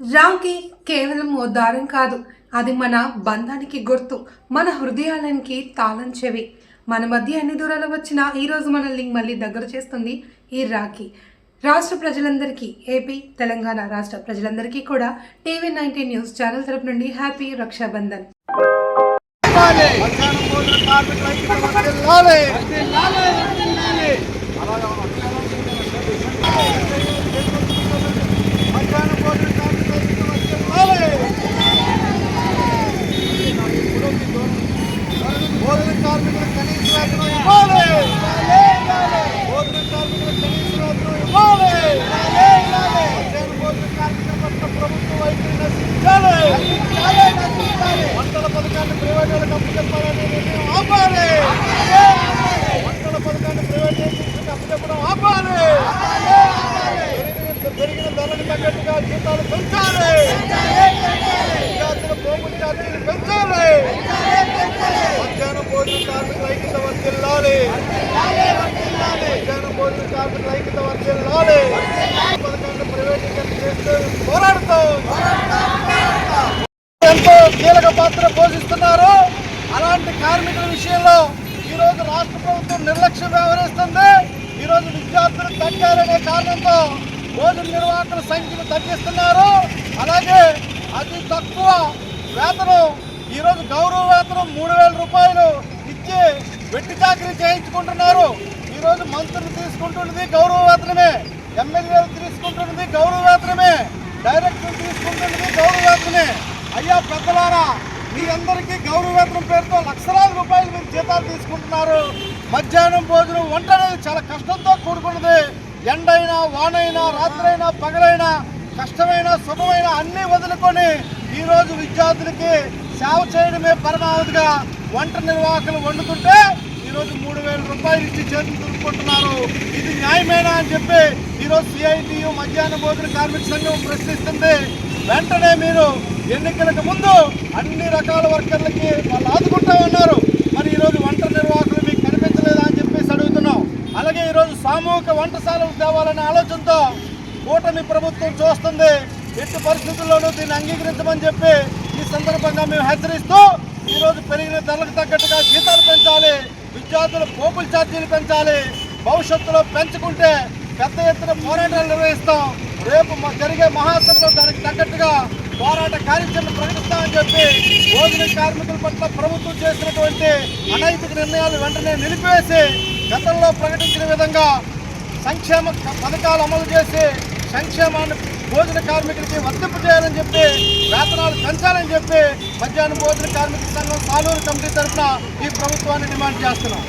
రాఖీ కేవలం ఓ దారం కాదు. అది మన బంధానికి గుర్తు. మన హృదయాలకి తాళం చెవి. మన మధ్య ఎన్ని దూరాలు వచ్చినా ఈరోజు మనల్ని మళ్ళీ దగ్గర చేస్తుంది ఈ రాఖీ. రాష్ట్ర ప్రజలందరికీ ఏపీ తెలంగాణ రాష్ట్ర ప్రజలందరికీ కూడా టీవీ నైన్టీన్ న్యూస్ ఛానల్ తరపు నుండి హ్యాపీ రక్షాబంధన్ మధ్యాహ్నం భోజన కార్మికుల ఐక్యత వర్ధిల్లాలి. భోజన కార్మికులకు కనీస వేతనం ఇవ్వాలి. భోజన కార్మికులకు కనీస వేతనం ఇవ్వాలి. మధ్యాహ్న భోజన కార్మికుల పట్ల ప్రభుత్వం వైఖరి నశించాలి. వంటల పథకాన్ని ప్రైవేట్ వాళ్ళకి అప్పచెప్పాలని నిర్ణయం ఆపాలి. వంటల పథకాన్ని ప్రైవేట్ ఏజెన్సీకి అప్పచెప్పడం ఆపాలి. పెరిగిన- ధరలకు తగ్గట్టుగా జీతాలు పెంచాలి. విద్యార్థుల పోగుల ఛార్జీలు పెంచాలి. మధ్యాహ్నం భోజన కార్మికుల ఐక్యత వర్తిల్లాలి. మధ్యాహ్నం భోజనం కార్మికులు ఐక్యత వర్తిల్లాలి. ఎంతో కీలక పాత్ర పోషిస్తున్నారు. అలాంటి కార్మికుల విషయంలో ఈరోజు రాష్ట్ర ప్రభుత్వం నిర్లక్ష్యం వ్యవహరిస్తుంది. ఈరోజు విద్యార్థులు తగ్గారనే కారణంతో రోజు నిర్వాహకుల సంఖ్యను తగ్గిస్తున్నారు. అలాగే అతి తక్కువ వేతనం ఈరోజు గౌరవ వేతనం మూడు వేల రూపాయలు ఇచ్చి వెట్టి చాకరీ చేయించుకుంటున్నారు. ఈరోజు మంత్రులు తీసుకుంటున్నది గౌరవ వేతనమే ఎమ్మెల్యేలు తీసుకుంటున్నది గౌరవ వేతనమే డైరెక్టర్లు తీసుకుంటున్నది అయ్యా పెద్దలారా మీరందరికీ గౌరవ వేతనం పేరుతో లక్షలాది రూపాయలు మీరు జీతాలు తీసుకుంటున్నారు. మధ్యాహ్నం భోజనం వంట అనేది చాలా కష్టంతో కూడుకున్నది. ఎండైనా వానైనా రాత్రైనా పగలైనా కష్టమైన సుఖమైన అన్నీ వదులుకొని ఈరోజు విద్యార్థులకి సేవ చేయడమే పరమావధిగా వంట నిర్వాహకులు వండుతుంటే ఈరోజు మూడు వేల రూపాయలు ఇచ్చి చేతులు దులుపుకుంటున్నారు. ఇది న్యాయమేనా అని చెప్పి ఈరోజు సిఐటియు మధ్యాహ్న భోజన కార్మిక సంఘం ప్రశ్నిస్తుంది. వెంటనే మీరు ఎన్నికలకు ముందు అన్ని రకాల వర్కర్లకి వాళ్ళు ఆదుకుంటా ఉన్నారు. మరి ఈరోజు వంట నిర్వాహకులు మీకు కనిపించలేదా అని చెప్పేసి అడుగుతున్నాం. అలాగే ఈరోజు సామూహిక వంటశాలలు తేవాలనే ఆలోచనతో కూటమి ప్రభుత్వం చూస్తుంది. ఎట్టి పరిస్థితుల్లోనూ దీన్ని అంగీకరించమని చెప్పి ఈ సందర్భంగా మేము హెచ్చరిస్తూ ఈరోజు పెరిగిన ధరలకు తగ్గట్టుగా జీతాలు పెంచాలి విద్యార్థుల పోపుల ఛార్జీలు పెంచాలి భవిష్యత్తులో పెంచుకుంటే పెద్ద ఎత్తున పోరాటాలు నిర్వహిస్తాం. రేపు జరిగే మహాసభలో దానికి పోరాట కార్యాచరణ ప్రకటిస్తామని చెప్పి భోజన కార్మికుల పట్ల ప్రభుత్వం చేసినటువంటి అనైతిక నిర్ణయాలు వెంటనే నిలిపివేసి గతంలో ప్రకటించిన విధంగా సంక్షేమ పథకాలు అమలు చేసి సంక్షేమాన్ని భోజన కార్మికులకి వర్తింపు చేయాలని చెప్పి వేతనాలు పెంచాలని చెప్పి మధ్యాహ్నం భోజన కార్మిక సంఘం సాలూరు కమిటీ తరఫున ఈ ప్రభుత్వాన్ని డిమాండ్ చేస్తున్నాం.